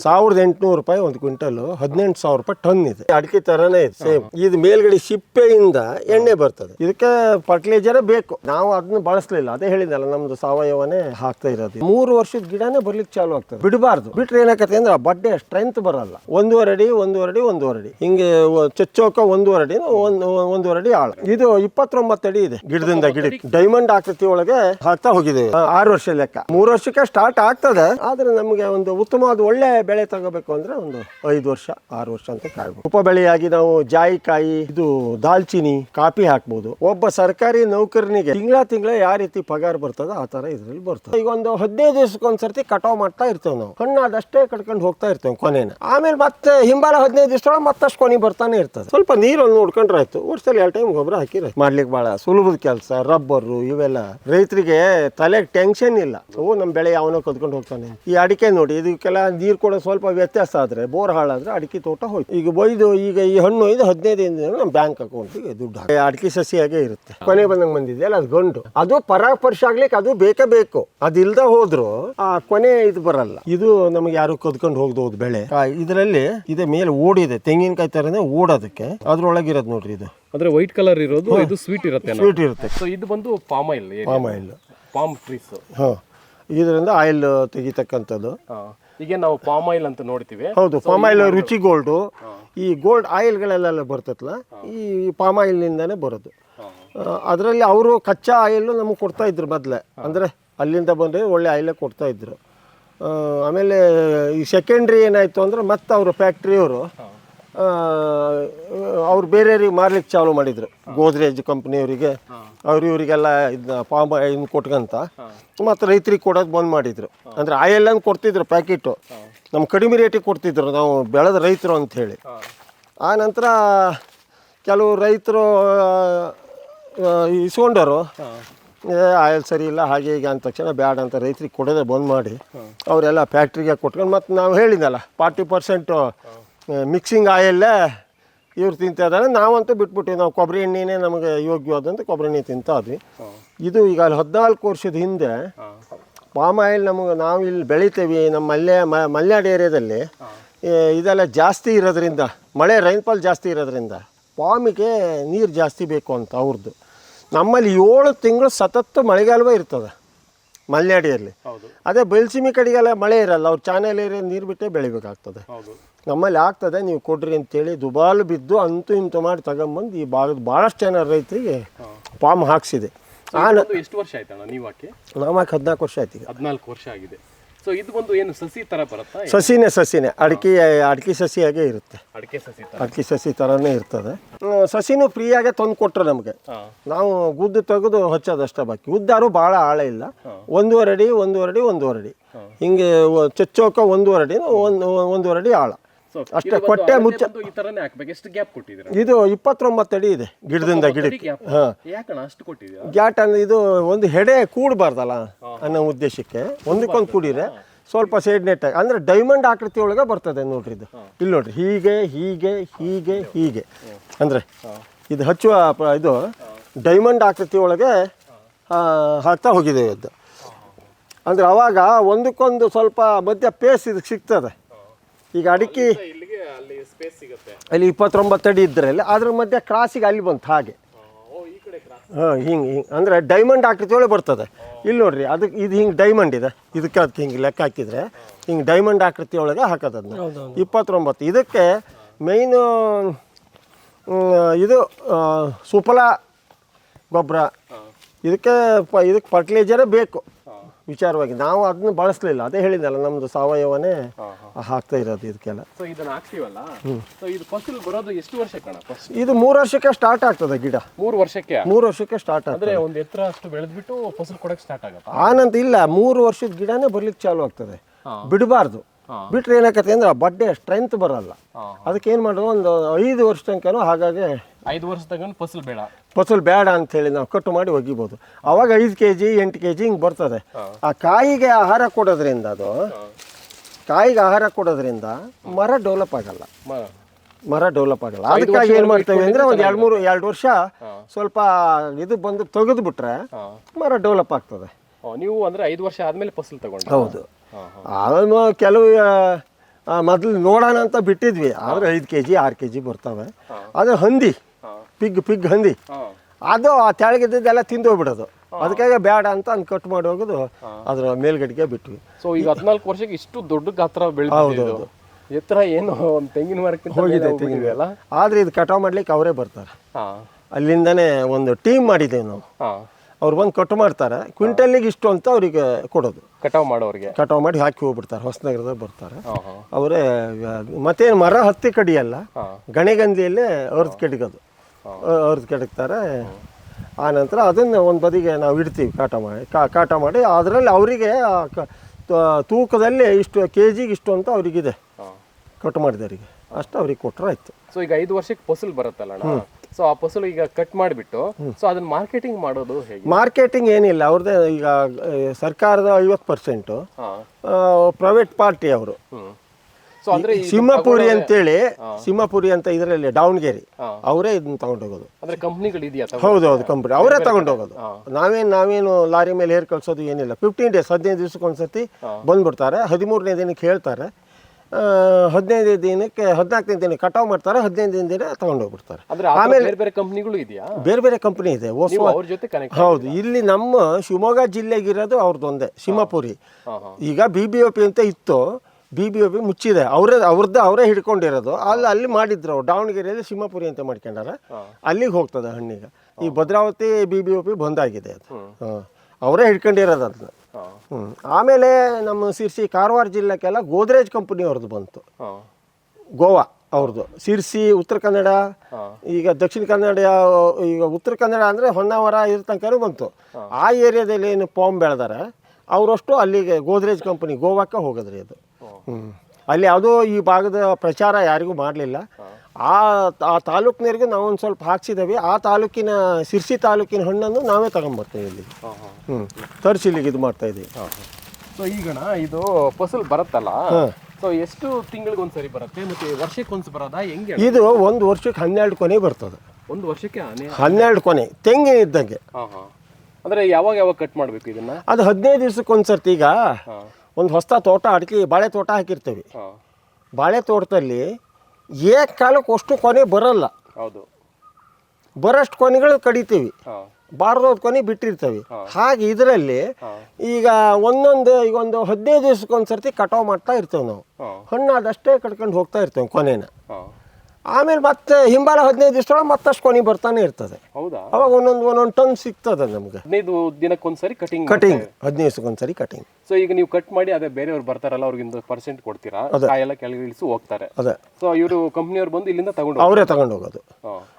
ಸಾವಿರದ ಎಂಟುನೂರು ರೂಪಾಯಿ ಒಂದು ಕ್ವಿಂಟಲ್, ಹದಿನೆಂಟು ಸಾವಿರ ರೂಪಾಯಿ ಟನ್ ಇದೆ. ಅಡಿಕೆ ತರನೇ ಇದೆ, ಸೇಮ್. ಇದು ಮೇಲ್ಗಡೆ ಸಿಪ್ಪೆಯಿಂದ ಎಣ್ಣೆ ಬರ್ತದೆ. ಇದಕ್ಕೆ ಫರ್ಟಿಲೈಸರ್ ಬೇಕು. ನಾವು ಅದನ್ನ ಬಳಸಲಿಲ್ಲ. ಅದೇ ಹೇಳಿದಲ್ಲ ನಮ್ದು ಸಾವಯವನೇ ಹಾಕ್ತಾ ಇರೋದು. ಮೂರು ವರ್ಷದ ಗಿಡನೇ ಬರ್ಲಿಕ್ಕೆ ಚಾಲು ಆಗ್ತದೆ. ಬಿಡಬಾರ್ದು. ಬಿಟ್ರೆ ಏನಾಗತ್ತೆ ಅಂದ್ರೆ ಬಡ್ಡೆ ಸ್ಟ್ರೆಂತ್ ಬರಲ್ಲ. ಒಂದೂವರೆ ಅಡಿ ಒಂದೂವರೆ ಅಡಿ ಒಂದೂವರೆ ಅಡಿ. ಹಿಂಗೆ ಚಚ್ಚೋಕ ಒಂದೂವರೆ ಅಡಿ ಒಂದು, ಒಂದೂವರೆ ಅಡಿ ಆಳ. ಇದು ಇಪ್ಪತ್ತೊಂಬತ್ತು ಅಡಿ ಇದೆ. ಗಿಡದಿಂದ ಗಿಡ ಡೈಮಂಡ್ ಆಕೃತಿ ಒಳಗೆ ಹಾಕ್ತಾ ಹೋಗಿದ್ದೇವೆ. ಆರು ವರ್ಷ ಲೆಕ್ಕ. ಮೂರು ವರ್ಷಕ್ಕೆ ಸ್ಟಾರ್ಟ್ ಆಗ್ತದೆ. ಆದ್ರೆ ನಮಗೆ ಒಂದು ಉತ್ತಮವಾದ, ಒಳ್ಳೆ ಬೆಳೆ ತಗೋಬೇಕು ಅಂದ್ರೆ ಒಂದು ಐದು ವರ್ಷ, ಆರು ವರ್ಷ ಅಂತ ಕಾಯ್ಬೋದು. ಉಪ ಬೆಳೆಯಾಗಿ ನಾವು ಜಾಯಿಕಾಯಿ, ಇದು ದಾಲ್ಚಿನಿ, ಕಾಫಿ ಹಾಕ್ಬೋದು. ಒಬ್ಬ ಸರ್ಕಾರಿ ನೌಕರನಿಗೆ ತಿಂಗಳ ತಿಂಗಳ ಯಾವ ರೀತಿ ಪಗಾರ ಬರ್ತದೋ ಆ ತರ ಇದ್ರಲ್ಲಿ ಬರ್ತದೆ. ಈಗ ಒಂದು ಹದಿನೈದು ದಿವಸಕ್ಕೊಂದ್ಸರ್ತಿ ಕಟಾವ್ ಮಾಡ್ತಾ ಇರ್ತೇವೆ ನಾವು. ಅದಷ್ಟೇ ಕಟ್ಕೊಂಡು ಹೋಗ್ತಾ ಇರ್ತೇವೆ ಕೊನೆನ. ಆಮೇಲೆ ಮತ್ತೆ ಹಿಂಬಾಲ ಹದಿನೈದು ದಿವಸದೊಳಗೆ ಮತ್ತಷ್ಟು ಕೊನೆ ಬರ್ತಾನೆ ಇರ್ತದೆ. ಸ್ವಲ್ಪ ನೀರನ್ನು ನೋಡ್ಕೊಂಡ್ರೆ ಆಯ್ತು ವರ್ಷದಲ್ಲಿ ಎರಡು ಟೈಮ್ ಗೊಬ್ಬರ ಹಾಕಿರ ಮಾಡ್ಲಿಕ್ಕೆ ಬಹಳ ಸುಲಭದ ಕೆಲಸ, ರಬ್ಬರು, ಇವೆಲ್ಲ. ರೈತರಿಗೆ ತಲೆಗೆ ಟೆನ್ಷನ್ ಇಲ್ಲ. ಓ ನಮ್ಮ ಬೆಳೆ ಯಾವನೋ ಕದ್ಕೊಂಡು ಹೋಗ್ತಾನೆ ಈ ಅಡಿಕೆ ನೋಡಿ, ಇದಕ್ಕೆಲ್ಲ ನೀರು ಕೊಡೋ ಸ್ವಲ್ಪ ವ್ಯತ್ಯಾಸ ಆದರೆ ಬೋರ್ ಹಾಳಾದರೆ ಅಡಿಕೆ ತೋಟ ಹೋಯ್ತು. ಈಗ ಒಯ್ದು ಈಗ ಈ ಹಣ್ಣು ಇದು ಹದಿನೈದು ದಿನ ನಮ್ಮ ಬ್ಯಾಂಕ್ ಅಕೌಂಟಿಗೆ ದುಡ್ಡು ಹಾಕಿ ಅಡಿಕೆ ಸಸಿಯಾಗೆ ಇರುತ್ತೆ. ಕೊನೆ ಬಂದಂಗೆ ಬಂದಿದೆಯಲ್ಲ ಅದು ಗಂಡು. ಅದು ಪರಾಪರ್ಶ ಆಗ್ಲಿಕ್ಕೆ ಅದು ಬೇಕೇ ಬೇಕು. ಅದಿಲ್ದ ಹೋದ್ರು ಆ ಕೊನೆ ಇದು ಬರಲ್ಲ. ಇದು ನಮಗೆ ಯಾರು ಕದ್ಕೊಂಡು ಹೋಗ್ದೋದು ಬೆಳೆ. ಇದರಲ್ಲಿ ಇದೆ ಮೇಲೆ ಓಡಿದೆ. ತೆಂಗಿನಕಾಯಿ ತರನೇ ಓಡೋದಕ್ಕೆ. ಅದ್ರೊಳಗಿರೋದು ನೋಡ್ರಿ ಇದು. ಅಂದ್ರೆ ವೈಟ್ ಕಲರ್ ಇರೋದು ಇದು ಸ್ವೀಟ್ ಇರುತ್ತೆ ಸ್ವೀಟ್ ಇರುತ್ತೆ. ಸೊ ಇದು ಬಂದು palm oil palm oil palm trees ಹಾಂ. ಇದರಿಂದ ಆಯಿಲ್ ತೆಗಿತಕ್ಕಂಥದ್ದು. ಈಗ ನಾವು ಪಾಮ್ ಆಯಿಲ್ ಅಂತ ನೋಡ್ತೀವಿ. ಹೌದು ಪಾಮ್ ಆಯಿಲ್ ರುಚಿ ಗೋಲ್ಡು ಈ ಗೋಲ್ಡ್ ಆಯಿಲ್ಗಳೆಲ್ಲ ಬರ್ತೈತಲ್ಲ ಈ ಪಾಮ್ ಆಯಿಲ್ನಿಂದನೇ ಬರೋದು. ಅದರಲ್ಲಿ ಅವರು ಕಚ್ಚಾ ಆಯಿಲ್ ನಮಗೆ ಕೊಡ್ತಾ ಇದ್ರು ಮೊದಲೇ ಅಂದರೆ ಅಲ್ಲಿಂದ ಬಂದರೆ ಒಳ್ಳೆ ಆಯಿಲೇ ಕೊಡ್ತಾ ಇದ್ರು. ಆಮೇಲೆ ಈ ಸೆಕೆಂಡ್ರಿ ಏನಾಯಿತು ಅಂದರೆ ಮತ್ತೆ ಅವರು ಫ್ಯಾಕ್ಟ್ರಿಯವರು ಅವ್ರು ಬೇರೆಯವ್ರಿಗೆ ಮಾರ್ಲಿಕ್ಕೆ ಚಾಲು ಮಾಡಿದರು. ಗೋದ್ರೇಜ್ ಕಂಪ್ನಿಯವರಿಗೆ ಅವ್ರು ಇವರಿಗೆಲ್ಲ ಇದನ್ನ ಪಾಮ್ ಆಯಿಲ್ ಕೊಟ್ಕಂತ ಮತ್ತು ರೈತರಿಗೆ ಕೊಡೋದು ಬಂದ್ ಮಾಡಿದರು. ಅಂದರೆ ಆಯಿಲನ್ನು ಕೊಡ್ತಿದ್ರು ಪ್ಯಾಕೆಟು ನಮ್ಮ ಕಡಿಮೆ ರೇಟಿಗೆ ಕೊಡ್ತಿದ್ರು ನಾವು ಬೆಳೆದ ರೈತರು ಅಂಥೇಳಿ ಆ ನಂತರ ಕೆಲವು ರೈತರು ಇಸ್ಕೊಂಡರು. ಏ ಆಯಿಲ್ ಸರಿ ಇಲ್ಲ ಹಾಗೆ ಹೀಗೆ ಅಂದ ತಕ್ಷಣ ಬ್ಯಾಡ ಅಂತ ರೈತರಿಗೆ ಕೊಡೋದೇ ಬಂದ್ ಮಾಡಿ ಅವರೆಲ್ಲ ಫ್ಯಾಕ್ಟ್ರಿಗೆ ಕೊಟ್ಕೊಂಡು ಮತ್ತು ನಾವು ಹೇಳಿದ್ನಲ್ಲ ಫಾರ್ಟಿ ಪರ್ಸೆಂಟು ಮಿಕ್ಸಿಂಗ್ ಆಯಿಲ್ಲೇ ಇವ್ರು ತಿಂತಾ ಇದ್ದಾರೆ. ನಾವಂತೂ ಬಿಟ್ಬಿಟ್ಟಿವಿ ನಾವು ಕೊಬ್ಬರಿ ಎಣ್ಣೆನೇ ನಮಗೆ ಯೋಗ್ಯವಾದಂಥ ಕೊಬ್ಬರಿ ಎಣ್ಣೆ ತಿಂತಾ ಇದ್ವಿ. ಇದು ಈಗ ಅಲ್ಲಿ ಹದಿನಾಲ್ಕು ವರ್ಷದ ಹಿಂದೆ ಪಾಮ್ ಆಯಿಲ್ ನಮಗೆ ನಾವು ಇಲ್ಲಿ ಬೆಳಿತೀವಿ ನಮ್ಮ ಮಲ್ಯ ಮ- ಮಲೆನಾಡು ಏರಿಯಾದಲ್ಲಿ. ಇದೆಲ್ಲ ಜಾಸ್ತಿ ಇರೋದ್ರಿಂದ ಮಳೆ ರೈನ್ಫಾಲ್ ಜಾಸ್ತಿ ಇರೋದ್ರಿಂದ ಪಾಮಿಗೆ ನೀರು ಜಾಸ್ತಿ ಬೇಕು ಅಂತ ಅವ್ರದ್ದು ನಮ್ಮಲ್ಲಿ ಏಳು ತಿಂಗಳು ಸತತ ಮಳೆಗಾಲವೇ ಇರ್ತದೆ ಮಲ್ನಾಡಿಯಲ್ಲಿ ಅದೇ ಬಯಲುಸೀಮೆ ಕಡೆಗೆಲ್ಲ ಮಳೆ ಇರಲ್ಲ ಅವ್ರು ಚಾನೆಲ್ ಏರಿಯಾ ನೀರು ಬಿಟ್ಟೇ ಬೆಳಿಬೇಕಾಗ್ತದೆ. ನಮ್ಮಲ್ಲಿ ಆಗ್ತದೆ ನೀವು ಕೊಡ್ರಿ ಅಂತೇಳಿ ದುಬಾಲು ಬಿದ್ದು ಅಂತೂ ಇಂತೂ ಮಾಡಿ ತಗೊಂಬಂದು ಈ ಭಾಗದ ಭಾಳಷ್ಟು ಜನ ರೈತರಿಗೆ ಪಾಮ್ ಹಾಕ್ಸಿದೆ. ಎಷ್ಟು ವರ್ಷ ಆಯ್ತಣ್ಣ ನೀವು ಹಾಕಿ? ನಾವು ಹಾಕಿ ಹದಿನಾಲ್ಕು ವರ್ಷ ಆಯ್ತು ಈಗ. ಹದಿನಾಲ್ಕು ವರ್ಷ ಆಗಿದೆ. ಸೊ ಇದು ಬಂದು ಏನು ಸಸಿ ತರ ಬರುತ್ತಾ? ಸಸಿನೇ ಸಸಿನೇ. ಅಡಿಕೆ ಅಡಿಕೆ ಸಸಿಯಾಗೇ ಇರುತ್ತೆ. ಅಡಿಕೆ ಸಸಿ ಅಡಿಕೆ ಸಸಿ ಥರನೇ ಇರ್ತದೆ. ಸಸಿನೂ ಫ್ರೀ ಫ್ರೀಯಾಗೆ ತಂದು ಕೊಟ್ಟರು ನಮಗೆ. ನಾವು ಗುದ್ದು ತೆಗೆದು ಹಚ್ಚೋದಷ್ಟೇ ಬಾಕಿ. ಉದ್ದಾರು ಭಾಳ ಆಳ ಇಲ್ಲ. ಒಂದೂವರೆ ಅಡಿ ಒಂದೂವರೆ ಅಡಿ ಒಂದೂವರೆ ಅಡಿ. ಹಿಂಗೆ ಚಚ್ಚೋಕ ಒಂದೂವರೆ ಅಡಿ ಒಂದು ಒಂದೂವರೆ ಅಡಿ ಆಳ. ಅಷ್ಟೇ ಕೊಟ್ಟೆ ಮುಚ್ಚ ಈ ತರನೇ ಹಾಕ್ಬೇಕು. ಎಷ್ಟು ಗ್ಯಾಪ್ ಕೊಟ್ಟಿದ್ದೀರಾ? ಇದು ಇಪ್ಪತ್ತೊಂಬತ್ತು ಅಡಿ ಇದೆ ಗಿಡದಿಂದ ಗಿಡಕ್ಕೆ. ಗ್ಯಾಪ್ ಹಾಂ. ಯಾಕಣ್ಣ ಅಷ್ಟು ಕೊಟ್ಟಿದ್ದೀರಾ? ಗ್ಯಾಟ್ ಅಂದ್ರೆ ಇದು ಒಂದು ಹೆಡೆ ಕೂಡಬಾರ್ದಲ್ಲ ಅನ್ನೋ ಉದ್ದೇಶಕ್ಕೆ ಒಂದಕ್ಕೊಂದು ಕೂಡಿದ್ರೆ ಸ್ವಲ್ಪ ಸೈಡ್ ನೆಟ್ ಅಂದರೆ ಡೈಮಂಡ್ ಆಕೃತಿ ಒಳಗೆ ಬರ್ತದೆ ನೋಡ್ರಿ ಇದು. ಇಲ್ಲಿ ನೋಡ್ರಿ ಹೀಗೆ ಹೀಗೆ ಹೀಗೆ ಹೀಗೆ. ಅಂದರೆ ಇದು ಹಚ್ಚುವ ಇದು ಡೈಮಂಡ್ ಆಕೃತಿ ಒಳಗೆ ಹಾಕ್ತಾ ಹೋಗಿದೆ ಇದು ಅಂದರೆ ಅವಾಗ ಒಂದಕ್ಕೊಂದು ಸ್ವಲ್ಪ ಮಧ್ಯ ಪೇಸ್ ಇದಕ್ಕೆ ಸಿಗ್ತದೆ. ಈಗ ಅಡಿಕೆ ಇಲ್ಲಿಗೆ ಅಲ್ಲಿ ಸ್ಪೇಸ್ ಸಿಗುತ್ತೆ. ಅಲ್ಲಿ ಇಪ್ಪತ್ತೊಂಬತ್ತು ಅಡಿ ಇದ್ರಲ್ಲಿ ಅದ್ರ ಮಧ್ಯೆ ಕ್ರಾಸಿಗೆ ಅಲ್ಲಿ ಬಂತು ಹಾಗೆ. ಓ ಈ ಕಡೆ ಕ್ರಾಸ್ ಹಾಂ ಹಿಂಗೆ ಹಿಂಗೆ. ಅಂದರೆ ಡೈಮಂಡ್ ಆಕೃತಿ ಒಳಗೆ ಬರ್ತದೆ ಇಲ್ಲಿ ನೋಡ್ರಿ ಅದಕ್ಕೆ ಇದು ಹಿಂಗೆ ಡೈಮಂಡ್ ಇದೆ. ಇದಕ್ಕೆ ಅದಕ್ಕೆ ಹಿಂಗೆ ಲೆಕ್ಕ ಹಾಕಿದ್ರೆ ಹಿಂಗೆ ಡೈಮಂಡ್ ಆಕೃತಿ ಒಳಗೆ ಹಾಕೋದು ಅದನ್ನ ಇಪ್ಪತ್ತೊಂಬತ್ತು. ಇದಕ್ಕೆ ಮೇಯ್ನು ಇದು ಸುಫಲ ಗೊಬ್ಬರ. ಇದಕ್ಕೆ ಪ ಇದಕ್ಕೆ ಫರ್ಟಿಲೈಜರೇ ಬೇಕು. ವಿಚಾರವಾಗಿ ನಾವು ಅದನ್ನ ಬಳಸಲಿಲ್ಲ. ಅದೇ ಹೇಳಿದಲ್ಲ ನಮ್ಮದು ಸಾವಯವನೇ ಹಾಕ್ತಾ ಇರೋದು ಇದಕ್ಕೆಲ್ಲ. ಸೊ ಇದನ್ನ ಹಾಕ್ತೀವಲ್ಲ? ಸೊ ಇದು ಫಸಲು ಬರೋದು ಎಷ್ಟು ವರ್ಷ ಕಣ ಫಸ್ಟ್ ಇದು ಮೂರು ವರ್ಷಕ್ಕೆ ಸ್ಟಾರ್ಟ್ ಆಗ್ತದೆ ಗಿಡ. ಮೂರು ವರ್ಷಕ್ಕೆ? ಮೂರು ವರ್ಷಕ್ಕೆ ಸ್ಟಾರ್ಟ್ ಆಗ್ತದೆ. ಅಂದ್ರೆ ಒಂದು ಎತ್ತರ ಅಷ್ಟು ಬೆಳೆದ್ಬಿಟ್ಟು ಫಸಲು ಕೊಡಕ್ಕೆ ಸ್ಟಾರ್ಟ್ ಆಗುತ್ತೆ? ಆನಂತ ಇಲ್ಲ. ಮೂರು ವರ್ಷದ ಗಿಡನೇ ಬರ್ಲಿಕ್ಕೆ ಚಾಲು ಆಗ್ತದೆ. ಬಿಡಬಾರ್ದು. ಬಿಟ್ರೆ ಏನಾಗತ್ತೆ ಅಂದ್ರೆ ಬಡ್ಡೆ ಸ್ಟ್ರೆಂತ್ ಬರಲ್ಲ. ಅದಕ್ಕೆ ಏನು ಮಾಡೋದು ಒಂದು ಐದು ವರ್ಷ ತನಕನೂ ಹಾಗಾಗಿ ಐದು ವರ್ಷ ತಗೊಂಡು ಫಸಲು ಬೇಡ. ಫಸಲು ಬೇಡ ಅಂತೇಳಿ ನಾವು ಕಟ್ಟು ಮಾಡಿ ಒಗಿಬೋದು. ಅವಾಗ ಐದು ಕೆ ಜಿ ಎಂಟು ಕೆ ಜಿ ಹಿಂಗೆ ಬರ್ತದೆ. ಆ ಕಾಯಿಗೆ ಆಹಾರ ಕೊಡೋದ್ರಿಂದ ಅದು ಕಾಯಿಗೆ ಆಹಾರ ಕೊಡೋದ್ರಿಂದ ಮರ ಡೆವಲಪ್ ಆಗಲ್ಲ. ಮರ. ಡೆವಲಪ್ ಆಗಲ್ಲ. ಅದಕ್ಕಾಗಿ ಏನು ಮಾಡ್ತೇವೆ ಅಂದರೆ ಒಂದು ಎರಡು ಮೂರು ಎರಡು ವರ್ಷ ಸ್ವಲ್ಪ ಇದು ಬಂದು ತೆಗೆದು ಬಿಟ್ರೆ ಮರ ಡೆವಲಪ್ ಆಗ್ತದೆ. ನೀವು ಅಂದ್ರೆ ಐದು ವರ್ಷ ಆದಮೇಲೆ ಫಸಲು ತಗೊಂಡು ಹೌದು. ಅದನ್ನು ಕೆಲವು ಮೊದಲು ನೋಡೋಣ ಅಂತ ಬಿಟ್ಟಿದ್ವಿ. ಆದ್ರೆ ಐದು ಕೆ ಜಿ ಆರು ಕೆ ಜಿ ಬರ್ತವೆ ಅದು ಹಂದಿ. ಪಿಗ್ ಪಿಗ್ ಹಂದಿ. ಅದು ಆ ತೆಳಗಿದ್ದೆಲ್ಲ ತಿಂದೋಗ್ಬಿಡೋದು ಅದಕ್ಕಾಗಿ ಬೇಡ ಅಂತ ಅಂದ್ ಕಟ್ ಮಾಡಿ ಹೋಗೋದು ಅದ್ರ ಮೇಲ್ಗಡೆಗೆ ಬಿಟ್ವಿ. ಸೊ ಈಗ ಹದಿನಾಲ್ಕು ವರ್ಷಕ್ಕೆ ಇಷ್ಟು ದೊಡ್ಡ ಗಾತ್ರ ಬೆಳೆದು ಎತ್ತರ ಏನು ಒಂದು ತೆಂಗಿನ ಮರಕ್ಕೆ ಹೋಗಿದೆ ಆದ್ರೆ ಇದು ಕಟಾವ್ ಮಾಡ್ಲಿಕ್ಕೆ ಅವರೇ ಬರ್ತಾರೆ. ಅಲ್ಲಿಂದನೇ ಒಂದು ಟೀಮ್ ಮಾಡಿದ್ದೇವೆ ನಾವು. ಅವ್ರು ಬಂದು ಕಟ್ ಮಾಡ್ತಾರೆ. ಕ್ವಿಂಟಲ್ಲಿಗೆ ಇಷ್ಟು ಅಂತ ಅವರಿಗೆ ಕೊಡೋದು. ಕಟಾವ್ ಮಾಡೋರಿಗೆ ಕಟಾವ್ ಮಾಡಿ ಹಾಕಿ ಹೋಗ್ಬಿಡ್ತಾರೆ. ಹೊಸನಗರದಾಗ ಬರ್ತಾರೆ. ಅವರೇ ಮತ್ತೇನು ಮರ ಹತ್ತಿ ಕಡಿಯಲ್ಲ. ಗಣೆಗಂದಿಯಲ್ಲೇ ಕಡಿಗೋದು ಕೆಡಗೋದು ಅರ್ಧ ಕೆಡಕ್ತಾರೆ. ಆ ನಂತರ ಅದನ್ನು ಒಂದು ಬದಿಗೆ ನಾವು ಇಡ್ತೀವಿ ಕಾಟ ಮಾಡಿ. ಕಾಟ ಮಾಡಿ ಅದರಲ್ಲಿ ಅವರಿಗೆ ತೂಕದಲ್ಲಿ ಇಷ್ಟು ಕೆ ಜಿಗೆ ಇಷ್ಟು ಅಂತ ಅವರಿಗಿದೆ. ಕಟ್ ಮಾಡಿದವರಿಗೆ. ಅಷ್ಟು ಅವ್ರಿಗೆ ಕೊಟ್ಟರೆ ಆಯಿತು. ಸೊ ಈಗ ಐದು ವರ್ಷಕ್ಕೆ ಫಸಲು ಬರುತ್ತಲ್ಲ ಸೊ ಆ ಫಸಲು ಈಗ ಕಟ್ ಮಾಡಿಬಿಟ್ಟು ಸೊ ಅದನ್ನ ಮಾರ್ಕೆಟಿಂಗ್ ಮಾಡೋದು ಹೇಗೆ? ಮಾರ್ಕೆಟಿಂಗ್ ಏನಿಲ್ಲ ಅವ್ರದ್ದೇ ಈಗ ಸರ್ಕಾರದ ಐವತ್ತು ಪರ್ಸೆಂಟು ಪ್ರೈವೇಟ್ ಪಾರ್ಟಿ ಅವರು. ಅಂದ್ರೆ ಸಿಂಹಪುರಿ ಅಂತೇಳಿ ಸಿಂಹಪುರಿ ಅಂತ ಇದರಲ್ಲಿ ದಾವಣಗೆರೆ. ಅವರೇ ಇದನ್ನ ತಗೊಂಡೋಗೋದು. ಅಂದ್ರೆ ಕಂಪ್ನಿಗಳು ಇದೆಯಾ ಹೌದು ಹೌದು ಕಂಪ್ನಿ ಅವರೇ ತಗೊಂಡೋಗೋದು. ನಾವೇನು ನಾವೇನು ಲಾರಿ ಮೇಲೆ ಹೇರ್ ಕಳ್ಸೋದು ಏನಿಲ್ಲ. ಫಿಫ್ಟೀನ್ ಡೇಸ್ ಹದಿನೈದು ದಿವ್ಸಕ್ಕೆ ಒಂದ್ಸತಿ ಬಂದ್ಬಿಡ್ತಾರೆ. ಹದಿಮೂರನೇ ದಿನಕ್ಕೆ ಹೇಳ್ತಾರೆ. ಆ, ಹದಿನೈದು ದಿನಕ್ಕೆ ಹದಿನಾಲ್ಕನೇ ದಿನಕ್ಕೆ ಕಟಾವ್ ಮಾಡ್ತಾರೆ. ಹದಿನೈದು ದಿನ ತಗೊಂಡೋಗ್ಬಿಡ್ತಾರೆ. ಅಂದ್ರೆ ಆ ಥರ ಬೇರೆ ಬೇರೆ ಕಂಪ್ನಿಗಳು ಇದೆಯಾ? ಬೇರೆ ಬೇರೆ ಕಂಪ್ನಿ ಇದೆ. ನೀವು ಅವ್ರ ಜೊತೆ ಕನೆಕ್ಟ್ ಹೌದು ಇಲ್ಲಿ ನಮ್ಮ ಶಿವಮೊಗ್ಗ ಜಿಲ್ಲೆಗಿರೋದು ಅವ್ರದ್ದು ಒಂದೇ ಸಿಂಹಪುರಿ ಈಗ ಬಿ ಬಿ ಒ ಪಿ ಅಂತ ಇತ್ತು. ಬಿ ಬಿ ಒ ಪಿ ಮುಚ್ಚಿದೆ. ಅವರೇ ಅವ್ರದ್ದು ಅವರೇ ಹಿಡ್ಕೊಂಡಿರೋದು. ಅಲ್ಲಿ ಅಲ್ಲಿ ಮಾಡಿದ್ರು ಅವ್ರು. ದಾವಣಗೆರೆಯಲ್ಲಿ ಸಿಂಹಪುರಿ ಅಂತ ಮಾಡ್ಕೊಂಡಾರ. ಅಲ್ಲಿಗೆ ಹೋಗ್ತದೆ ಹಣ್ಣೀಗ. ಈ Bhadravati B B O P ಬಂದಾಗಿದೆ ಅದು. ಹಾಂ. ಅವರೇ ಹಿಡ್ಕೊಂಡಿರೋದು ಅದನ್ನ ಆಮೇಲೆ ನಮ್ಮ ಸಿರ್ಸಿ ಕಾರವಾರ ಜಿಲ್ಲೆಗೆಲ್ಲ ಗೋದ್ರೇಜ್ ಕಂಪನಿ ಅವ್ರದ್ದು ಬಂತು. ಗೋವಾ ಅವ್ರದ್ದು ಸಿರ್ಸಿ ಉತ್ತರ ಕನ್ನಡ ಈಗ ದಕ್ಷಿಣ ಕನ್ನಡ ಈಗ ಉತ್ತರ ಕನ್ನಡ ಅಂದರೆ ಹೊನ್ನಾವರ ಇದ್ರ ತನಕನೂ ಬಂತು. ಆ ಏರಿಯಾದಲ್ಲಿ ಏನು ಪಾಮ್ ಬೆಳೆದಾರೆ ಅವರಷ್ಟು ಅಲ್ಲಿಗೆ ಗೋದ್ರೇಜ್ ಕಂಪನಿ ಗೋವಾಕ್ಕೆ ಹೋಗೋದ್ರಿ ಅದು. ಅಲ್ಲಿ ಯಾವುದೋ ಈ ಭಾಗದ ಪ್ರಚಾರ ಯಾರಿಗೂ ಮಾಡಲಿಲ್ಲ. ಆ ಆ ತಾಲೂಕಿನವರಿಗೆ ನಾವು ಒಂದು ಸ್ವಲ್ಪ ಹಾಕ್ಸಿದ್ದೇವೆ. ಆ ತಾಲೂಕಿನ ಸಿರ್ಸಿ ತಾಲೂಕಿನ ಹಣ್ಣನ್ನು ನಾವೇ ತಗೊಂಬರ್ತೇವೆ ಇಲ್ಲಿ. ಹ್ಞೂ ತರಿಸಿ ಇಲ್ಲಿಗೆ ಇದು ಮಾಡ್ತಾ ಇದ್ದೀವಿ. ಸೊ ಈಗಣ ಇದು ಫಸಲು ಬರುತ್ತಲ್ಲ? ಸೊ ಎಷ್ಟು ತಿಂಗಳಿಗೆ ಒಂದ್ಸರಿ ಬರುತ್ತೆ? ಮತ್ತೆ ವರ್ಷಕ್ಕೆ ಬರೋದಾ? ಹೆಂಗೆ ಇದು ಒಂದು ವರ್ಷಕ್ಕೆ ಹನ್ನೆರಡು ಕೊನೆ ಬರ್ತದೆ. ಒಂದು ವರ್ಷಕ್ಕೆ ಹನ್ನೆರಡು ಕೊನೆ. ತೆಂಗಿನ ಇದ್ದಂಗೆ. ಅಂದ್ರೆ ಯಾವಾಗ ಯಾವಾಗ ಕಟ್ ಮಾಡ್ಬೇಕು ಇದನ್ನ? ಅದು ಹದಿನೈದು ದಿವ್ಸಕ್ಕೆ ಒಂದ್ಸರ್ತಿ ಈಗ. ಒಂದು ಹೊಸ ತೋಟ ಅಡಿಕೆ ಬಾಳೆ ತೋಟ ಹಾಕಿರ್ತೀವಿ. ಬಾಳೆ ತೋಟದಲ್ಲಿ ಏಕ ಕಾಲಕ್ಕೆ ಅಷ್ಟು ಕೊನೆ ಬರಲ್ಲ. ಹೌದು. ಬರೋಷ್ಟು ಕೊನೆಗಳು ಕಡಿತೀವಿ. ಬಾರದೋದ್ ಕೊನೆ ಬಿಟ್ಟಿರ್ತೀವಿ. ಹಾಗೆ ಇದರಲ್ಲಿ ಈಗ ಒಂದೊಂದು ಈಗ ಒಂದು ಹದಿನೈದು ದಿವ್ಸಕ್ಕೊಂದ್ಸರ್ತಿ ಕಟಾವು ಮಾಡ್ತಾ ಇರ್ತೇವೆ ನಾವು. ಹಣ್ಣಾದಷ್ಟೇ ಹಣ್ಣು ಅದಷ್ಟೇ ಕಟ್ಕೊಂಡು ಹೋಗ್ತಾ ಇರ್ತೇವೆ ಕೊನೆನ. ಆಮೇಲೆ ಮತ್ತೆ ಹಿಂಬಾಲ ಹದಿನೈದು ದಿವಸದೊಳಗೆ ಮತ್ತಷ್ಟು ಕೊನೆ ಬರ್ತಾನೆ ಇರ್ತದೆ. ಹೌದಾ? ಅವಾಗ ಒಂದೊಂದು ಒಂದೊಂದು ಟನ್ ಸಿಗ್ತದೆ ನಮ್ಗೆ. ಹದಿನೈದು ದಿನಕ್ಕೊಂದ್ಸರಿ ಕಟಿಂಗ್ ಕಟಿಂಗ್ ಹದಿನೈದು ದಿವಸಕ್ಕೊಂದ್ಸರಿ ಕಟಿಂಗ್ ಸೊ ಈಗ ನೀವು ಕಟ್ ಮಾಡಿ ಅದೇ ಬೇರೆಯವ್ರು ಬರ್ತಾರಲ್ಲ ಅವ್ರಿಗಿಂದ ಪರ್ಸೆಂಟ್ ಕೊಡ್ತೀರಾ? ಕಾಯೆಲ್ಲ ಕೆಳಗೆ ಇಳಿಸಿ ಹೋಗ್ತಾರೆ. ಅದೇ. ಸೊ ಇವರು ಕಂಪ್ನಿಯವ್ರು ಬಂದು ಇಲ್ಲಿಂದ ತಗೊಂಡು ಅವರೇ ತಗೊಂಡು ಹೋಗೋದು.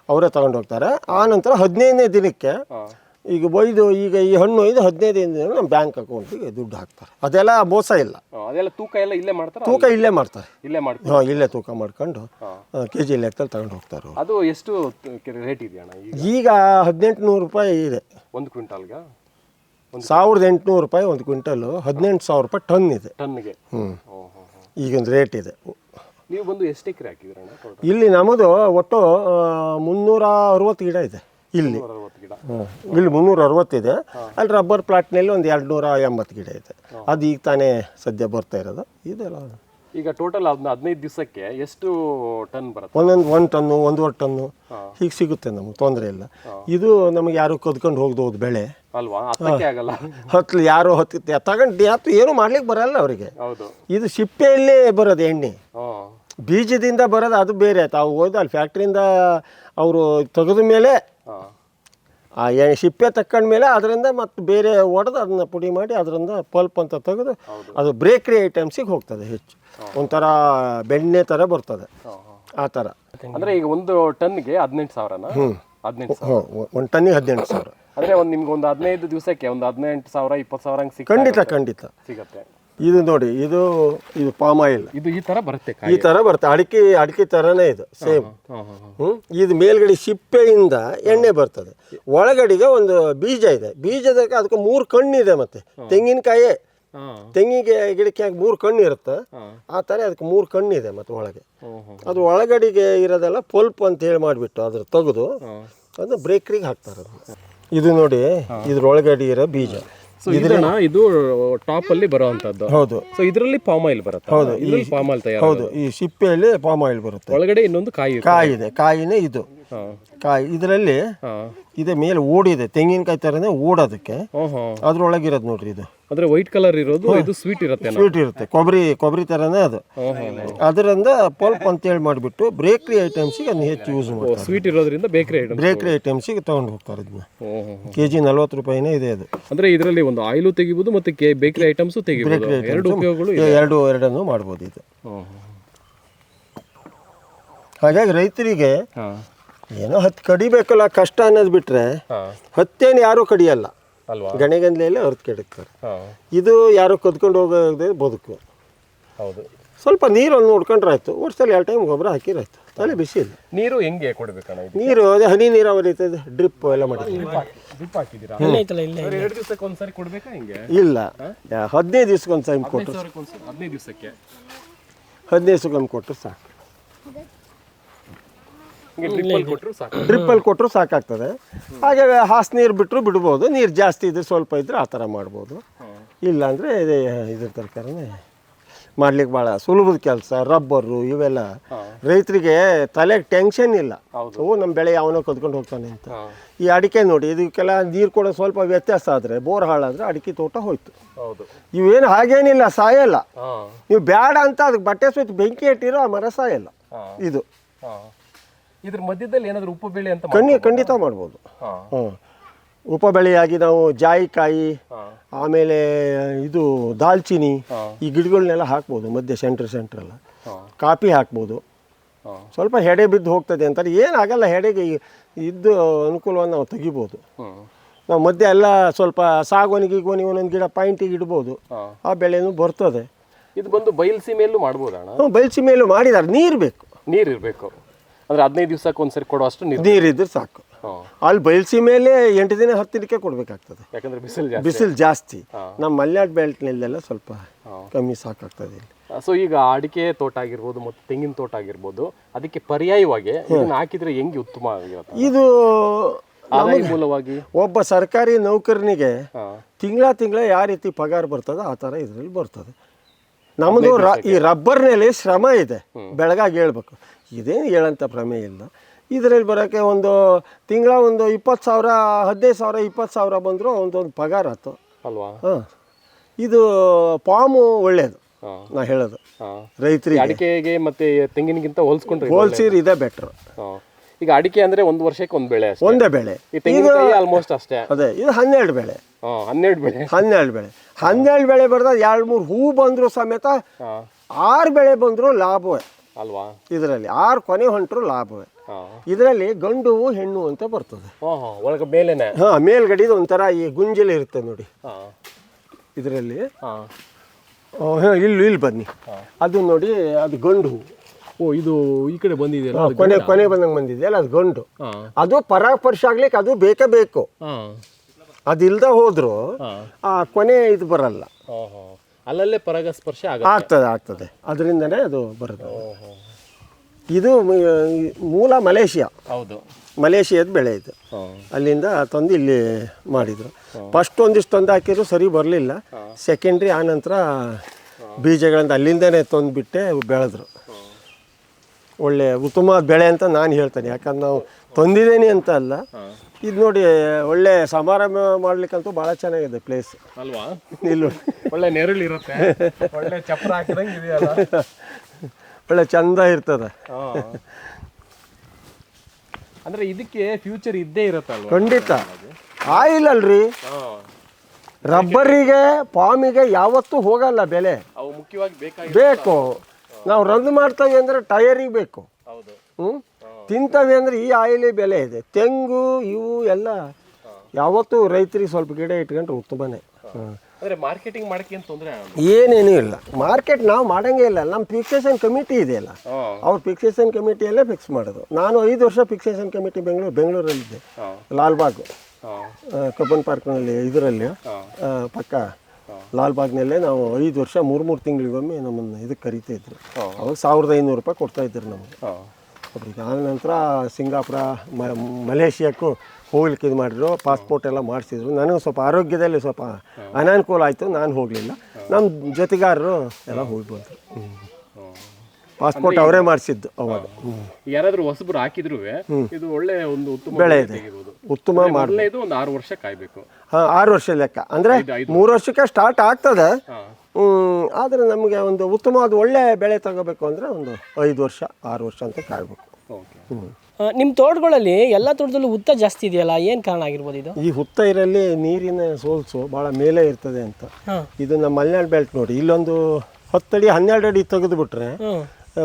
ಅವರೇ ತಗೊಂಡು ಹೋಗ್ತಾರೆ. ಆ ನಂತರ ಹದಿನೈದನೇ ದಿನಕ್ಕೆ ಈಗ ಒಯ್ದು ಈಗ ಈ ಹಣ್ಣು ಒಯ್ದು ಹದಿನೈದು ದಿನ ನಮ್ಮ ಬ್ಯಾಂಕ್ ಅಕೌಂಟಿಗೆ ದುಡ್ಡು ಹಾಕ್ತಾರೆ. ಅದೆಲ್ಲ ಮೋಸ ಇಲ್ಲ. ಅದೆಲ್ಲ ತೂಕ ಎಲ್ಲ ಇಲ್ಲೇ ಮಾಡ್ತಾರೆ? ತೂಕ ಇಲ್ಲೇ ಮಾಡ್ತಾರೆ. ಇಲ್ಲೇ ಮಾಡ್ತಾರೆ ಹಾಂ ಇಲ್ಲೇ ತೂಕ ಮಾಡ್ಕೊಂಡು. ಕೆ ಜಿ ಲೆಕ್ಕದಲ್ಲಿ ತಗೊಂಡು ಹೋಗ್ತಾರೆ ಅದು ಎಷ್ಟು ರೇಟ್ ಇದೆಯಣ್ಣ ಈಗ? ಹದಿನೆಂಟು ನೂರು ರೂಪಾಯಿ ಇದೆ. ಒಂದು ಕ್ವಿಂಟಾಲ್ಗೆ? ಸಾವಿರದ ಎಂಟುನೂರು ರೂಪಾಯಿ ಒಂದು ಕ್ವಿಂಟಲು ಹದಿನೆಂಟು ಸಾವಿರ ರೂಪಾಯಿ ಟನ್ ಇದೆ. ಟನ್ಗೆ? ಹ್ಞೂ ಈಗಿನ ರೇಟ್ ಇದೆ. ನೀವು ಬಂದು ಎಷ್ಟು ಎಕರೆ ಹಾಕಿದ್ರಣ್ಣ? ಇಲ್ಲಿ ನಮ್ಮದು ಒಟ್ಟು ಮುನ್ನೂರ ಅರವತ್ತು ಗಿಡ ಇದೆ. ಇಲ್ಲಿ. ಇಲ್ಲಿ ಮುನ್ನೂರ ಅರವತ್ತಿದೆ ಅಲ್ಲಿ ರಬ್ಬರ್ ಪ್ಲಾಟ್ನಲ್ಲಿ ಒಂದು ಎರಡು ನೂರ ಎಂಬತ್ತು ಗಿಡ ಇದೆ. ಅದು ಈಗ ತಾನೇ ಸದ್ಯ ಬರ್ತಾ ಇರೋದು. ಇದೆಲ್ಲ ಈಗ ಟೋಟಲ್ ಅದನ್ನ ಹದಿನೈದು ದಿವಸಕ್ಕೆ ಎಷ್ಟು ಟನ್ ಬರುತ್ತೆ? ಒಂದೊಂದು ಒಂದು ಟನ್ನು ಒಂದೂವರೆ ಟನ್ನು ಹೀಗೆ ಸಿಗುತ್ತೆ ನಮಗೆ ತೊಂದರೆ ಇಲ್ಲ. ಇದು ನಮಗೆ ಯಾರು ಕದ್ಕೊಂಡು ಹೋಗ್ದೋದು ಬೆಳೆ. ಅಲ್ವಾ? ಆಗಲ್ಲ. ಹತ್ತು ಯಾರು ಹತ್ತಿತ್ತೆ. ತಗೊಂಡು ಯಾತು ಏನು ಮಾಡ್ಲಿಕ್ಕೆ ಬರಲ್ಲ ಅವರಿಗೆ. ಹೌದು. ಇದು ಸಿಪ್ಪೆಯಲ್ಲೇ ಬರೋದು ಎಣ್ಣೆ. ಬೀಜದಿಂದ ಬರೋದು ಅದು ಬೇರೆ. ಆಯ್ತು ಅವು ಹೋದ ಅಲ್ಲಿ ಫ್ಯಾಕ್ಟ್ರಿಯಿಂದ ಅವರು ತೆಗೆದ ಮೇಲೆ ಆ ಎಣ್ಣೆ ಸಿಪ್ಪೆ ತಕ್ಕೊಂಡ್ಮೇಲೆ ಅದರಿಂದ ಮತ್ತು ಬೇರೆ ಒಡೆದು ಅದನ್ನ ಪುಡಿ ಮಾಡಿ ಅದರಿಂದ ಪಲ್ಪ್ ಅಂತ ತೆಗೆದು ಅದು ಬ್ರೇಕ್ರಿ ಐಟಮ್ಸಿಗೆ ಹೋಗ್ತದೆ ಹೆಚ್ಚು. ಒಂಥರ ಬೆಣ್ಣೆ ಥರ ಬರ್ತದೆ. ಆ ಥರ ಅಂದರೆ ಈಗ ಒಂದು ಟನ್ಗೆ ಹದಿನೆಂಟು ಸಾವಿರನ? ಹದಿನೆಂಟು ಸಾವಿರ. ಹ್ಞೂ ಒಂದು ಟನ್ನಿಗೆ ಹದಿನೆಂಟು ಸಾವಿರ. ಅಂದರೆ ಒಂದು ನಿಮ್ಗೆ ಒಂದು ಹದಿನೈದು ದಿವಸಕ್ಕೆ ಒಂದು ಹದಿನೆಂಟು ಸಾವಿರ ಇಪ್ಪತ್ತು ಸಾವಿರ ಹಂಗೆ ಖಂಡಿತ ಖಂಡಿತ. ಸಿಗತ್ತೆ. ಇದು ನೋಡಿ ಇದು ಇದು ಪಾಮ್ ಆಯಿಲ್ ಇದು ಈ ತರ ಬರುತ್ತೆ ಈ ತರ ಬರುತ್ತೆ. ಅಡಿಕೆ ಅಡಿಕೆ ತರನೇ ಇದು ಸೇಮ್ ಹ್ಮ್? ಇದು ಮೇಲ್ಗಡೆ ಸಿಪ್ಪೆಯಿಂದ ಎಣ್ಣೆ ಬರ್ತದೆ. ಒಳಗಡೆಗೆ ಒಂದು ಬೀಜ ಇದೆ. ಬೀಜದ ಅದಕ್ಕೆ ಮೂರು ಕಣ್ಣಿದೆ ಮತ್ತೆ. ತೆಂಗಿನಕಾಯಿ. ತೆಂಗಿಗೆ ಗಿಡಕ್ಕೆ ಮೂರು ಕಣ್ಣು ಇರುತ್ತೆ? ಆ ಥರ ಅದಕ್ಕೆ ಮೂರು ಕಣ್ಣಿದೆ ಮತ್ತೆ ಒಳಗೆ. ಅದು ಒಳಗಡೆಗೆ ಇರೋದೆಲ್ಲ ಪಲ್ಪ್ ಅಂತ ಹೇಳಿ ಮಾಡಿಬಿಟ್ಟು ಅದ್ರ ತೆಗೆದು ಅದನ್ನ ಅದು ಬ್ರೇಕ್ರಿಗೆ ಹಾಕ್ತಾರೆ. ಇದು ನೋಡಿ ಇದ್ರೊಳಗಡೆ ಇರೋ ಬೀಜ. ಸೊ ಇದನ್ನ ಇದು ಟಾಪ್ ಅಲ್ಲಿ ಬರುವಂತದ್ದು. ಹೌದು. ಸೊ ಇದರಲ್ಲಿ ಪಾಮ್ ಆಯಿಲ್ ಬರುತ್ತೆ. ಹೌದು. ಇದರಲ್ಲಿ ಪಾಮ್ ಆಯಿಲ್ ತಯಾರು ಹೌದು. ಈ ಸಿಪ್ಪೆಯಲ್ಲಿ ಪಾಮ್ ಆಯಿಲ್ ಬರುತ್ತೆ. ಒಳಗಡೆ ಇನ್ನೊಂದು ಕಾಯಿ. ಕಾಯಿ ಇದೆ ಕಾಯಿನೇ ಇದು. ಕಾಯಿ ಇದರಲ್ಲಿ ಇದೆ ಮೇಲೆ ಓಡಿದೆ ತೆಂಗಿನಕಾಯಿ ಥರನೇ ಓಡೋದಕ್ಕೆ ಅದ್ರೊಳಗಿರೋದು ನೋಡ್ರಿ ಇದು. ಅಂದ್ರೆ ವೈಟ್ ಕಲರ್ ಇರೋದು ಇದು ಸ್ವೀಟ್ ಇರುತ್ತೆ ಸ್ವೀಟ್ ಇರುತ್ತೆ. ಕೊಬ್ಬರಿ ಕೊಬ್ಬರಿ ಥರನೇ ಅದು. ಅದರಿಂದ ಪಲ್ಪ್ ಅಂತೇಳಿ ಮಾಡಿಬಿಟ್ಟು ಬೇಕ್ರಿ ಐಟಮ್ಸಿಗೆ ಅದನ್ನ ಹೆಚ್ಚು ಯೂಸ್ ಮಾಡ್ತಾರೆ. ಸ್ವೀಟ್ ಇರೋದ್ರಿಂದ ಬೇಕರಿ ಐಟಮ್ ಬೇಕ್ರಿ ಐಟಮ್ಸಿಗೆ ತಗೊಂಡು ಹೋಗ್ತಾರೆ ಇದನ್ನ. ಕೆ ಜಿ ನಲ್ವತ್ತು ರೂಪಾಯಿನೇ ಇದೆ ಅದು. ಅಂದ್ರೆ ಇದರಲ್ಲಿ ಒಂದು ಆಯಿಲು ತೆಗಿಬಹುದು ಮತ್ತೆ ಬೇಕರಿ ಐಟಮ್ಸ್ ತೆಗಿಬಹುದು ಎರಡು ಉಪಯೋಗಗಳು ಇದೆ. ಎರಡು ಎರಡನ್ನು ಮಾಡ್ಬೋದು ಇದು. ಹಾಗಾಗಿ ರೈತರಿಗೆ ಏನೋ ಹತ್ತು ಕಡಿಬೇಕಲ್ಲ ಕಷ್ಟ ಅನ್ನೋದು ಬಿಟ್ರೆ ಹತ್ತೇನು ಯಾರೂ ಕಡಿಯಲ್ಲ. ಅಲ್ವಾ? ಗಣೆಗಂದ್ಲೆಯಲ್ಲೇ ಹೊರತು ಕೆಡುತ್ತಾರೆ ಇದು ಯಾರು ಕದ್ಕೊಂಡು ಹೋಗೋದೇ ಬದುಕು. ಹೌದು. ಸ್ವಲ್ಪ ನೀರನ್ನು ನೋಡ್ಕೊಂಡ್ರೆ ಆಯ್ತು ವರ್ಷದಲ್ಲಿ ಎರಡು ಟೈಮ್ ಗೊಬ್ಬರ ಹಾಕಿರಾಯ್ತು. ತಲೆ ಬಿಸಿ ಇಲ್ಲ. ನೀರು ಹೆಂಗೆ ಕೊಡ್ಬೇಕು ಇದು ನೀರು ಅದೇ ಹನಿ ನೀರಾವರಿ ಇರ್ತದೆ ಡ್ರಿಪ್ ಎಲ್ಲ ಮಾಡಿದ್ದೀವಿ. ಡ್ರಿಪ್ ಹಾಕಿದ್ದೀರಾ? ಅಂದ್ರೆ ಎರಡು ದಿವಸಕ್ಕೆ ಒಂದ್ಸರಿ ಕೊಡ್ಬೇಕಾ ಹಿಂಗೆ? ಇಲ್ಲ. ಹದಿನೈದು ಹದಿನೈದು ದಿವ್ಸಕ್ಕೊಂದು ಟೈಮ್ ಕೊಟ್ಟರು ಹದಿನೈದು ದಿವಸಕ್ಕೆ? ಹದಿನೈದು ದಿವ್ಸಕ್ಕೊಮ್ಮೆ ಕೊಟ್ಟರು ಸಾಕು ಹಿಂಗೆ ಡ್ರಿಪ್ ಕೊಟ್ಟರು ಸಾಕು ಡ್ರಿಪ್ಪಲ್ಲಿ ಕೊಟ್ಟರು ಸಾಕಾಗ್ತದೆ. ಹಾಗೆ ಹಾಸ್ ನೀರು ಬಿಟ್ಟರು ಬಿಡ್ಬೋದು ನೀರು ಜಾಸ್ತಿ ಇದ್ರೆ ಸ್ವಲ್ಪ ಇದ್ರೆ ಆ ಥರ ಮಾಡ್ಬೋದು. ಇಲ್ಲ ಅಂದರೆ ಇದೇ ಇದ್ರ ತರಕಾರಿನೇ ಮಾಡ್ಲಿಕ್ಕೆ ಭಾಳ ಸುಲಭದ ಕೆಲಸ ರಬ್ಬರು ಇವೆಲ್ಲ. ರೈತರಿಗೆ ತಲೆಗೆ ಟೆನ್ಷನ್ ಇಲ್ಲ. ಓ ನಮ್ಮ ಬೆಳೆ ಯಾವನೋ ಕದ್ಕೊಂಡು ಹೋಗ್ತಾನೆ ಅಂತ. ಈ ಅಡಿಕೆ ನೋಡಿ ಇದಕ್ಕೆಲ್ಲ ನೀರು ಕೂಡ ಸ್ವಲ್ಪ ವ್ಯತ್ಯಾಸ ಆದರೆ ಬೋರ್ ಹಾಳಾದರೆ ಅಡಿಕೆ ತೋಟ ಹೋಯ್ತು. ಹೌದು. ಇವೇನು ಹಾಗೇನಿಲ್ಲ ಸಾಯಲ್ಲ. ನೀವು ಬೇಡ ಅಂತ ಅದಕ್ಕೆ ಬಟ್ಟೆ ಸುತ್ತ ಬೆಂಕಿ ಇಟ್ಟಿರೋ ಆ ಮರ ಸಾಯಲ್ಲ. ಇದು. ಇದ್ರ ಮಧ್ಯದಲ್ಲಿ ಏನಾದರೂ ಉಪ್ಪು ಬೆಳೆ ಅಂತ ಕಣ್ಣಿ ಖಂಡಿತ ಮಾಡ್ಬೋದು. ಹಾ. ಹ್ಞೂ ಉಪಬೆಳೆಯಾಗಿ ನಾವು ಜಾಯಿಕಾಯಿ ಆಮೇಲೆ ಇದು ದಾಲ್ಚಿನಿ ಈ ಗಿಡಗಳನ್ನೆಲ್ಲ ಹಾಕ್ಬೋದು ಮಧ್ಯೆ ಸೆಂಟ್ರ್ ಸೆಂಟ್ರೆಲ್ಲ ಹಾ. ಕಾಫಿ ಹಾಕ್ಬೋದು. ಹಾ. ಸ್ವಲ್ಪ ಹೆಡೆ ಬಿದ್ದು ಹೋಗ್ತದೆ ಅಂತಾರೆ. ಏನಾಗಲ್ಲ ಹೆಡೆಗೆ ಇದ್ದು ಅನುಕೂಲವನ್ನು ನಾವು ತೆಗಿಬೋದು. ಹ್ಮ್. ನಾವು ಮಧ್ಯೆ ಎಲ್ಲ ಸ್ವಲ್ಪ ಸಾಗೋನಿ ಗೀಗೋನಿ ಒಂದೊಂದು ಗಿಡ ಪಾಯಿಂಟಿಗೆ ಇಡ್ಬೋದು. ಹಾ. ಆ ಬೆಳೆನೂ ಬರ್ತದೆ. ಇದು ಬಂದು ಬಯಲ್ಸಿ ಮೇಲೂ ಮಾಡ್ಬೋದಣ್ಣ? ಹ್ಞೂ ಬಯಲ್ಸಿ ಮೇಲೂ ಮಾಡಿದ್ದಾರೆ. ನೀರು ಬೇಕು. ನೀರು ಇರ್ಬೇಕು. ಅಂದ್ರೆ ಹದಿನೈದು ದಿವಸಕ್ಕೆ ಒಂದ್ಸರಿ ಕೊಡೋ ಅಷ್ಟು ನೀರು ನೀರಿದ್ರೆ ಸಾಕು. ಅಲ್ಲಿ ಬಯಲ್ಸಿ ಮೇಲೆ ಎಂಟು ದಿನ ಹತ್ತು ದಿನಕ್ಕೆ ಕೊಡಬೇಕಾಗ್ತದೆ. ಯಾಕಂದ್ರೆ ಬಿಸಿಲು ಜಾಸ್ತಿ. ಬಿಸಿಲು ಜಾಸ್ತಿ. ನಮ್ಮ ಮಲೆನಾಡು ಬೆಲ್ಟ್ನಲ್ಲೆಲ್ಲ ಸ್ವಲ್ಪ. ಕಮ್ಮಿ ಸಾಕಾಗ್ತದೆ ಇಲ್ಲಿ. ಸೊ ಈಗ ಅಡಿಕೆ ತೋಟ ಆಗಿರ್ಬೋದು ಮತ್ತು ತೆಂಗಿನ ತೋಟ ಆಗಿರ್ಬೋದು ಅದಕ್ಕೆ ಪರ್ಯಾಯವಾಗಿ ಇದನ್ನ ಹಾಕಿದ್ರೆ ಹೆಂಗೆ ಉತ್ತಮ ಆಗಿರುತ್ತೆ? ಇದು ಮೂಲವಾಗಿ? ಒಬ್ಬ ಸರ್ಕಾರಿ ನೌಕರನಿಗೆ ತಿಂಗಳ ತಿಂಗಳ ಯಾವ ರೀತಿ ಪಗಾರ ಬರ್ತದೆ ಆ ಥರ ಇದರಲ್ಲಿ ಬರ್ತದೆ. ನಮ್ಮದು ಈ ರಬ್ಬರ್ನಲ್ಲಿ ಶ್ರಮ ಇದೆ. ಬೆಳಗಾಗಿ ಹೇಳ್ಬೇಕು. ಇದೇನು ಹೇಳೋಂಥ ಪ್ರಮೇಯ ಇಲ್ಲ. ಇದರಲ್ಲಿ ಬರೋಕ್ಕೆ ಒಂದು ತಿಂಗಳ ಒಂದು ಇಪ್ಪತ್ತು ಸಾವಿರ ಹದಿನೈದು ಸಾವಿರ ಇಪ್ಪತ್ತು ಸಾವಿರ ಬಂದರೂ ಒಂದೊಂದು ಪಗಾರ ಆಯ್ತು. ಅಲ್ವಾ? ಹಾಂ. ಇದು ಪಾಮು ಒಳ್ಳೆಯದು ನಾ ಹೇಳೋದು. ರೈತರಿಗೆ. ಅಡಿಕೆಗೆ ಮತ್ತೆ ತೆಂಗಿನಗಿಂತ ಹೋಲ್ಸ್ಕೊಂಡ್ರೆ ಹೋಲ್ಸಿರ್ ಇದೇ ಬೆಟ್ರು ಈಗ ಅಡಿಕೆ ಅಂದ್ರೆ ಒಂದು ವರ್ಷಕ್ಕೆ ಒಂದು ಬೆಳೆ ಒಂದೇ ಬೆಳೆ. ಆಲ್ಮೋಸ್ಟ್ ಅಷ್ಟೇ? ಅದೇ ಇದು ಹನ್ನೆರಡು ಬೆಳೆ. ಹನ್ನೆರಡು ಬೆಳೆ. ಹನ್ನೆರಡು ಬೆಳೆ. ಹನ್ನೆರಡು ಬೆಳೆ ಬರ್ದಾಗ ಎರಡು ಮೂರು ಹೂ ಬಂದರೂ ಸಮೇತ ಆರು ಬೆಳೆ ಬಂದರೂ ಲಾಭವೇ. ಅಲ್ವಾ? ಇದರಲ್ಲಿ ಆರು ಕೊನೆ ಹೊಂಟರು ಲಾಭವೇ. ಇದರಲ್ಲಿ ಗಂಡು ಹೆಣ್ಣು ಅಂತ ಬರ್ತದೆ. ಒಳಗೆ ಮೇಲೆನೆ. ಹಾಂ ಮೇಲ್ಗಡೆದು ಒಂಥರ ಈ ಗುಂಜಲಿ ಇರುತ್ತೆ ನೋಡಿ. ಇದರಲ್ಲಿ ಇಲ್ಲಿ ಇಲ್ಲಿ ಬನ್ನಿ. ಅದು ನೋಡಿ ಅದು ಗಂಡು. ಹೂವು. ಓ ಇದು ಈ ಕಡೆ ಬಂದಿದೆಯಲ್ಲ ಹಾ, ಕೊನೆ ಕೊನೆ ಬಂದಂಗೆ ಬಂದಿದೆಯಲ್ಲ ಅದು ಗಂಡು. ಅದು ಪರಾಪರ್ಶ ಆಗ್ಲಿಕ್ಕೆ ಅದು ಬೇಕೇ ಬೇಕು. ಅದಿಲ್ದ ಹೋದ್ರು ಆ ಕೊನೆ ಇದು ಬರಲ್ಲ. ಅಲ್ಲಲ್ಲೇ ಪರಾಗಸ್ಪರ್ಶ ಆಗುತ್ತೆ. ಆಗ್ತದೆ ಆಗ್ತದೆ. ಅದರಿಂದನೇ ಅದು ಬರುತ್ತೆ. ಇದು ಮ- ಮೂಲ ಮಲೇಷಿಯಾ. ಹೌದು. ಮಲೇಷಿಯಾದ ಬೆಳೆ ಇದು. ಅಲ್ಲಿಂದ ತಂದು ಇಲ್ಲಿ ಮಾಡಿದರು. ಫಸ್ಟ್ ಒಂದಿಷ್ಟು ತಂದು ಹಾಕಿದ್ರು ಸರಿ ಬರಲಿಲ್ಲ. ಸೆಕೆಂಡ್ರಿ ಆನಂತರ ಬೀಜಗಳಿಂದ ಅಲ್ಲಿಂದನೇ ತಂದುಬಿಟ್ಟೆ ಬೆಳೆದ್ರು. ಒಳ್ಳೆ ಉತ್ತಮ ಬೆಳೆ ಅಂತ ನಾನು ಹೇಳ್ತೇನೆ. ಯಾಕಂದ್ರೆ ನಾವು ತಂದಿದ್ದೇನೆ ಅಂತ ಅಲ್ಲ. ಇದು ನೋಡಿ ಒಳ್ಳೆ ಸಮಾರಂಭ ಮಾಡ್ಲಿಕ್ಕಂತೂ ಭಾಳ ಚೆನ್ನಾಗಿದೆ ಪ್ಲೇಸ್ ಅಲ್ವಾ? ಇಲ್ಲಿ ಒಳ್ಳೆ ನೆರಳು ಇರುತ್ತೆ. ಒಳ್ಳೆ ಚಪ್ಪರ ಹಾಕಿದಂಗೆ ಇದೆಯಲ್ಲ? ಒಳ್ಳೆ ಚಂದ ಇರ್ತದೆ. ಅಂದ್ರೆ ಇದಕ್ಕೆ ಫ್ಯೂಚರ್ ಇದ್ದೇ ಇರುತ್ತಲ್ಲ ಖಂಡಿತ. ಆಯಿಲ್ ಅಲ್ರಿ ರಬ್ಬರಿಗೆ ಪಾಮಿಗೆ ಯಾವತ್ತೂ ಹೋಗಲ್ಲ ಬೆಲೆ. ಅವು ಮುಖ್ಯವಾಗಿ ಬೇಕು. ನಾವು ರನ್ ಮಾಡ್ತೇವೆ ಅಂದರೆ ಟಯರಿಗೆ ಬೇಕು. ಹೌದು. ಹ್ಞೂ ತಿಂತವೆ ಅಂದರೆ ಈ ಆಯಿಲಿ ಬೆಲೆ ಇದೆ. ತೆಂಗು ಇವು ಎಲ್ಲ ಯಾವತ್ತೂ ರೈತರಿಗೆ ಸ್ವಲ್ಪ ಗಿಡ ಇಟ್ಕೊಂಡ್ರೆ ಉತ್ತಮನೇ. ಅಂದ್ರೆ ಮಾರ್ಕೆಟಿಂಗ್ ಮಾಡಕ್ಕೆ ಏನು ತೊಂದರೆ ಏನೇನೂ ಇಲ್ಲ. ಮಾರ್ಕೆಟ್ ನಾವು ಮಾಡಂಗೇ ಇಲ್ಲ. ನಮ್ಮ ಫಿಕ್ಸೇಷನ್ ಕಮಿಟಿ ಇದೆಯಲ್ಲ ಅಲ್ಲ. ಅವ್ರು ಫಿಕ್ಸೇಷನ್ ಕಮಿಟಿಯಲ್ಲೇ ಫಿಕ್ಸ್ ಮಾಡೋದು. ನಾನು ಐದು ವರ್ಷ ಫಿಕ್ಸೇಷನ್ ಕಮಿಟಿ ಬೆಂಗಳೂರು ಬೆಂಗಳೂರಲ್ಲಿದ್ದೆ. ಲಾಲ್ಬಾಗ್. ಕಬ್ಬನ್ ಪಾರ್ಕ್ನಲ್ಲಿ ಇದರಲ್ಲಿ. ಪಕ್ಕ. ಲಾಲ್ಬಾಗ್ನಲ್ಲೇ ನಾವು ಐದು ವರ್ಷ ಮೂರು ಮೂರು ತಿಂಗಳಿಗೊಮ್ಮೆ ನಮ್ಮನ್ನು ಇದಕ್ಕೆ ಕರಿತಾ ಇದ್ರು. ಅವಾಗ ಸಾವಿರದ ಐನೂರು ರೂಪಾಯಿ ಕೊಡ್ತಾ ಇದ್ರು ನಮಗೆ. ಒಬ್ರಿಗೆ ನಂತರ ಸಿಂಗಾಪುರ ಮ ಮಲೇಷಿಯಾಕ್ಕೂ ಹೋಗ್ಲಿಕ್ಕೆ ಇದು ಮಾಡಿದ್ರು. ಪಾಸ್ಪೋರ್ಟ್ ಎಲ್ಲ ಮಾಡಿಸಿದ್ರು. ನನಗೆ ಸ್ವಲ್ಪ ಆರೋಗ್ಯದಲ್ಲಿ ಸ್ವಲ್ಪ ಅನಾನುಕೂಲ ಆಯಿತು. ನಾನು ಹೋಗಲಿಲ್ಲ. ನಮ್ಮ ಜೊತೆಗಾರರು ಎಲ್ಲ ಹೋಗಿ ಬಂದರು ಪಾಸ್ಪೋರ್ಟ್ ಅವರೇ ಮಾಡಿಸಿದ್ದು ಅವಾಗ. ಯಾರಾದರೂ ಹೊಸಬ್ರು ಹಾಕಿದ್ರು ಇದು ಒಳ್ಳೆ ಒಂದು ಉತ್ತಮ ಬೆಳೆ ಇದೆ. ಉತ್ತಮ ಮಾಡಿ ಮೊದಲನೇದು ಒಂದು ಆರು ವರ್ಷ ಕಾಯ್ಬೇಕು. ಹಾಂ ಆರು ವರ್ಷ ಲೆಕ್ಕ. ಅಂದರೆ ಮೂರು ವರ್ಷಕ್ಕೆ ಸ್ಟಾರ್ಟ್ ಆಗ್ತದೆ. ಆದರೆ ನಮಗೆ ಒಂದು ಉತ್ತಮವಾದ ಒಳ್ಳೆ ಬೆಳೆ ತಗೋಬೇಕು ಅಂದರೆ ಒಂದು ಐದು ವರ್ಷ ಆರು ವರ್ಷ ಅಂತ ಕಾಯ್ಬೇಕು. ನಿಮ್ಮ ತೋಟಗಳಲ್ಲಿ ಎಲ್ಲ ತೋಟದಲ್ಲೂ ಹುತ್ತ ಜಾಸ್ತಿ ಇದೆಯಲ್ಲ? ಏನು ಕಾರಣ ಆಗಿರ್ಬೋದು ಇದು? ಈ ಹುತ್ತ ಇರಲ್ಲಿ ನೀರಿನ ಸೋಲ್ಸು ಭಾಳ ಮೇಲೆ ಇರ್ತದೆ ಅಂತ. ಇದು ನಮ್ಮ ಮಲೆನಾಡು ಬೆಲ್ಟ್ ನೋಡಿ. ಇಲ್ಲೊಂದು ಹತ್ತಡಿ ಹನ್ನೆರಡು ಅಡಿ ತೆಗೆದು ಬಿಟ್ರೆ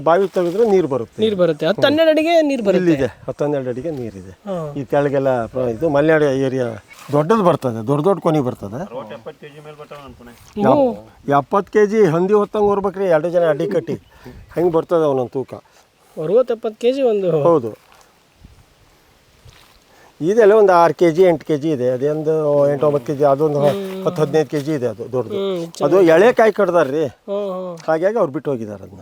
ಬಾವಿ ತೆಗೆದ್ರೆ ನೀರು ಬರುತ್ತೆ. ನೀರು ಬರುತ್ತೆ. ಹತ್ತು ಹನ್ನೆರಡು ಅಡಿಗೆ ನೀರು ಬರುತ್ತೆ. ಇಲ್ಲಿದೆ. ಹತ್ತನ್ನೆರಡು ಅಡಿಗೆ ನೀರಿದೆ. ಈ ಕೆಳಗೆಲ್ಲ ಪ್ರ- ಇದು ಮಲೆನಾಡು ಏರಿಯಾ ದೊಡ್ಡದು ಬರ್ತದೆ. ದೊಡ್ಡ ದೊಡ್ಡ ಕೊನೆ ಬರ್ತದೆ. ಎಪ್ಪತ್ತು ಕೆ ಜಿ ಹಂದಿ ಹೊತ್ತಂಗೆ ಹೋಗ್ಬೇಕ್ರಿ ಎರಡು ಜನ ಅಡಿ ಕಟ್ಟಿ. ಹೆಂಗೆ ಬರ್ತದೆ ಅವನೊಂದು ತೂಕ. ಅರವತ್ತೆಪ್ಪತ್ತು ಕೆ ಜಿ ಒಂದು ಹೌದು. ಇದೆಲ್ಲ ಒಂದು ಆರು ಕೆ ಜಿ ಎಂಟು ಕೆ ಜಿ ಇದೆ. ಅದೊಂದು ಎಂಟು ಒಂಬತ್ತು ಕೆ ಜಿ ಅದೊಂದು ಹತ್ತು ಹದಿನೈದು ಕೆ ಜಿ ಇದೆ ಅದು ದೊಡ್ಡದು. ಅದು ಎಳೆ ಕಾಯಿ ಕಡ್ದಾರ ರೀ ಹ್ಞೂ ಹ್ಞೂ ಹಾಗಾಗಿ ಅವ್ರು ಬಿಟ್ಟು ಹೋಗಿದ್ದಾರೆ ಅದನ್ನ